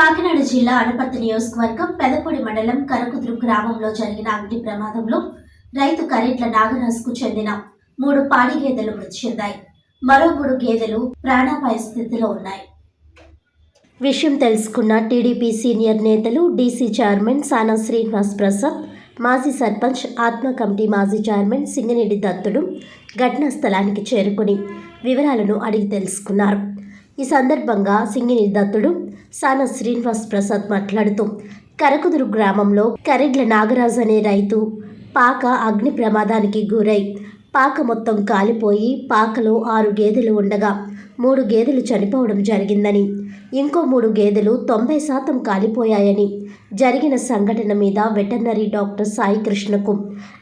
కాకినాడ జిల్లా అనపర్తి నియోజకవర్గం పెదపూడి మండలం కరకుదురు గ్రామంలో జరిగిన అగ్ని ప్రమాదంలో రైతు కరెంట్ల నాగరాజుకు చెందిన మూడు పాడి గేదెలు మృతి చెందాయి. మరో మూడు గేదెలు ప్రాణాపాయ స్థితిలో ఉన్నాయి. విషయం తెలుసుకున్న టీడీపీ సీనియర్ నేతలు డీసీ చైర్మన్ సానా శ్రీనివాస్ ప్రసాద్ మాజీ సర్పంచ్ ఆత్మ కమిటీ మాజీ చైర్మన్ సింగనేడి దత్తుడు ఘటనా స్థలానికి చేరుకుని వివరాలను అడిగి తెలుసుకున్నారు. ఈ సందర్భంగా సింగిని దత్తుడు సాన శ్రీనివాస్ ప్రసాద్ మాట్లాడుతూ కరకుదురు గ్రామంలో కరెడ్ల నాగరాజు అనే రైతు పాక అగ్ని ప్రమాదానికి గురై పాక మొత్తం కాలిపోయి పాకలో ఆరు గేదెలు ఉండగా మూడు గేదెలు చనిపోవడం జరిగిందని ఇంకో మూడు గేదెలు తొంభై శాతం కాలిపోయాయని జరిగిన సంఘటన మీద వెటర్నరీ డాక్టర్ సాయి కృష్ణకు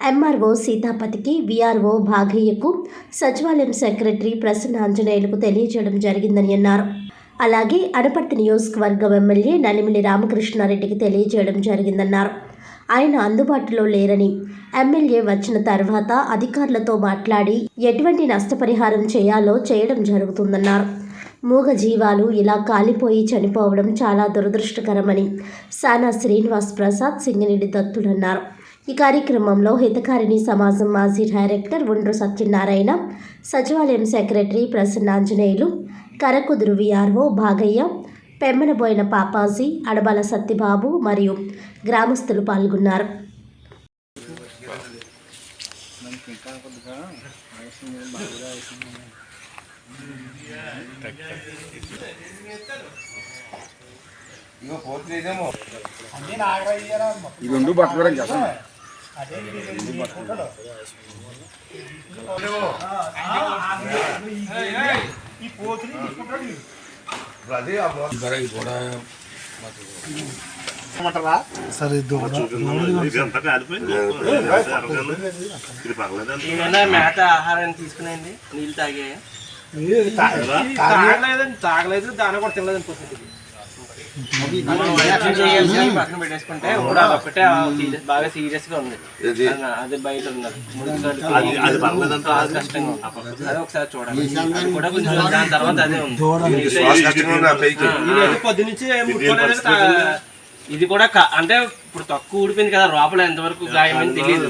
ఎంఆర్ఓ సీతాపతికి విఆర్ఓ భాగయ్యకు సచివాలయం సెక్రటరీ ప్రసన్న ఆంజనేయులకు తెలియజేయడం జరిగిందని అన్నారు. అలాగే అనపర్తి నియోజకవర్గం ఎమ్మెల్యే నలిమిలి రామకృష్ణారెడ్డికి తెలియజేయడం జరిగిందన్నారు. ఆయన అందుబాటులో లేరని ఎమ్మెల్యే వచ్చిన తర్వాత అధికారులతో మాట్లాడి ఎటువంటి నష్టపరిహారం చేయాలో చేయడం జరుగుతుందన్నారు. మూగ జీవాలు ఇలా కాలిపోయి చనిపోవడం చాలా దురదృష్టకరమని సానా శ్రీనివాస్ ప్రసాద్ సింగిరెడ్డి దత్తుడన్నారు ఈ కార్యక్రమంలో హితకారిణి సమాజం మాజీ డైరెక్టర్ ఉండ్రు సత్యనారాయణ సచివాలయం సెక్రటరీ ప్రసన్న ఆంజనేయులు కరకుదురు విఆర్ఓ భాగయ్య పెమ్మనబోయిన పాపాజీ అడబల సత్యబాబు మరియు గ్రామస్తులు పాల్గొన్నారు. రెండు పట్టుకోవడం కదా ఏమైనా మేత ఆహారాన్ని తీసుకునేది నీళ్ళు తాగే. తాగలేదండి తాగలేదు దాని కూడా తినలేదు చేయాల్సి పక్కన పెట్టేసుకుంటే ఇప్పుడు అది బాగా సీరియస్గా ఉంది అది బయట ఉన్నది అది కష్టంగా ఉంది. అది ఒకసారి చూడాలి అది కూడా కొంచెం దాని తర్వాత అదే ఉంది పొద్దు నుంచి ఇది కూడా అంటే ఇప్పుడు తక్కువ ఊడిపోయింది కదా లోపల ఎంతవరకు గాయమని తెలియదు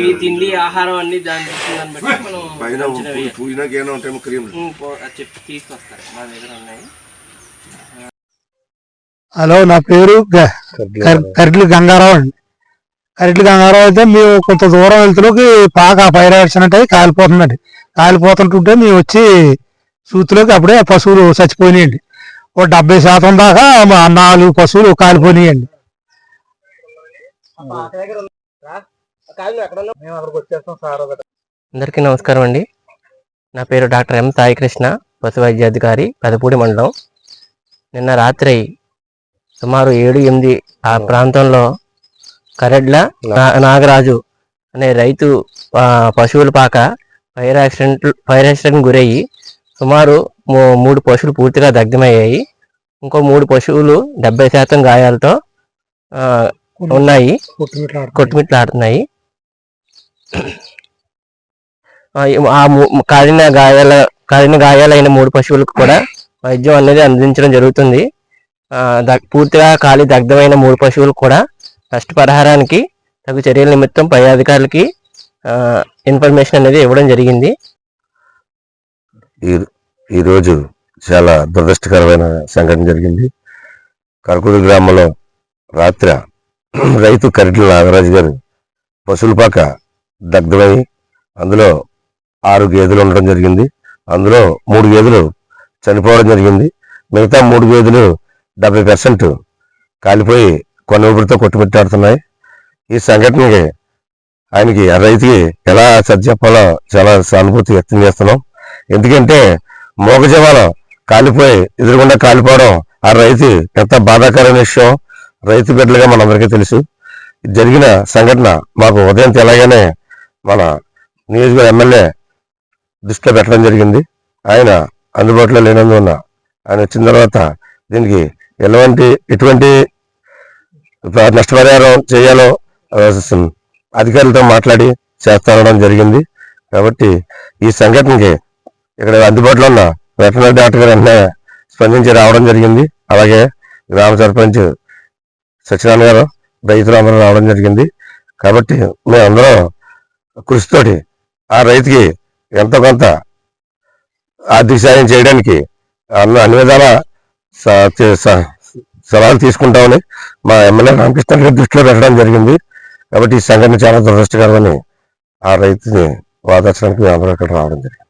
ఈ తిండి ఆహారం అన్ని దాన్ని చూసిన దాన్ని బట్టి మనం ఉంటాయి చెప్పి తీసుకొస్తారు మా దగ్గర ఉన్నాయి హలో నా పేరు కరిట్ల గంగారావు. అండి. కరిట్ల గంగారావు అయితే మేము కొంత దూరం వెళ్తులోకి పాక ఫైర్ యాక్సిడెంట్ అయి కాలిపోతుందండి. కాలిపోతుంటుంటే మేము వచ్చి సూతిలోకి అప్పుడే పశువులు చచ్చిపోయినాయండి. ఓ డెబ్బై శాతం దాకా మా నాలుగు పశువులు కాలిపోయినాయండి. అందరికీ నమస్కారం అండి. నా పేరు డాక్టర్ ఎం సాయి కృష్ణ పశు వైద్యాధికారి పెదపూడి మండలం. నిన్న రాత్రి సుమారు ఏడు ఎనిమిది ఆ ప్రాంతంలో కరెడ్ల నా- నాగరాజు అనే రైతు పశువుల పాక ఫైర్ యాక్సిడెంట్ ఫైర్ యాక్సిడెంట్ గురయ్యి సుమారు మూ- మూడు పశువులు పూర్తిగా దగ్ధమయ్యాయి. ఇంకో మూడు పశువులు డెబ్బై శాతం గాయాలతో ఉన్నాయి. కొట్టుమిట్లాడుతున్నాయి ఆ, ఆ కాలిన గాయాల కాలిన గాయాలైన మూడు పశువులకు కూడా వైద్యం అనేది అందించడం జరుగుతుంది. పూర్తిగా ఖాళీ దగ్ధమైన మూడు పశువులు కూడా నష్టపరిహారానికి తగు చర్యల నిమిత్తం పై అధికారులకి ఇన్ఫర్మేషన్ అనేది ఇవ్వడం జరిగింది. ఈ ఈరోజు చాలా దురదృష్టకరమైన సంఘటన జరిగింది. కరకుడు గ్రామంలో రాత్రి రైతు కరిట్ల నాగరాజు గారు పశువుల పాక దగ్ధమై అందులో ఆరు గేదెలు ఉండడం జరిగింది. అందులో మూడు గేదెలు చనిపోవడం జరిగింది. మిగతా మూడు గేదెలు డెబ్బై పర్సెంట్ కాలిపోయి కొన ఊపిరితో కొట్టుమిట్టాడుతున్నాయి ఈ సంఘటనకి ఆయనకి ఆ రైతుకి ఎలా సర్ది చెప్పాలో చాలా సానుభూతి వ్యక్తం చేస్తున్నాం. ఎందుకంటే మోగజవాలం కాలిపోయి ఎదురుగుండా కాలిపోవడం ఆ రైతు ఎంత బాధాకరమైన విషయం రైతు బిడ్డలుగా మనందరికీ తెలుసు. జరిగిన సంఘటన మాకు ఉదయం తెలగానే మన నియోజకవర్గ ఎమ్మెల్యే దృష్టిలో పెట్టడం జరిగింది. ఆయన అందుబాటులో లేనందువల్ల ఆయన వచ్చిన తర్వాత దీనికి ఎలాంటి ఎటువంటి నష్టపరిహారం చేయాలో అధికారులతో మాట్లాడి చేస్తానడం జరిగింది. కాబట్టి ఈ సంఘటనకి ఇక్కడ అందుబాటులో ఉన్న వెటనరీ డాక్టర్ గారు వెంటనే స్పందించి రావడం జరిగింది. అలాగే గ్రామ సర్పంచ్ సత్యనారాయణ గారు రైతులు అందరూ రావడం జరిగింది. కాబట్టి మేమందరం కృషితోటి ఆ రైతుకి ఎంతో కొంత ఆర్థిక సాయం చేయడానికి అన్ని అన్ని విధాల సలహాలు తీసుకుంటామని మా ఎమ్మెల్యే రామకృష్ణ గారి దృష్టిలో పెట్టడం జరిగింది. కాబట్టి ఈ సంఘటన చాలా దురదృష్టకరమని ఆ రైతుని వాదార్చడానికి మేము అక్కడ ఇక్కడ రావడం జరిగింది.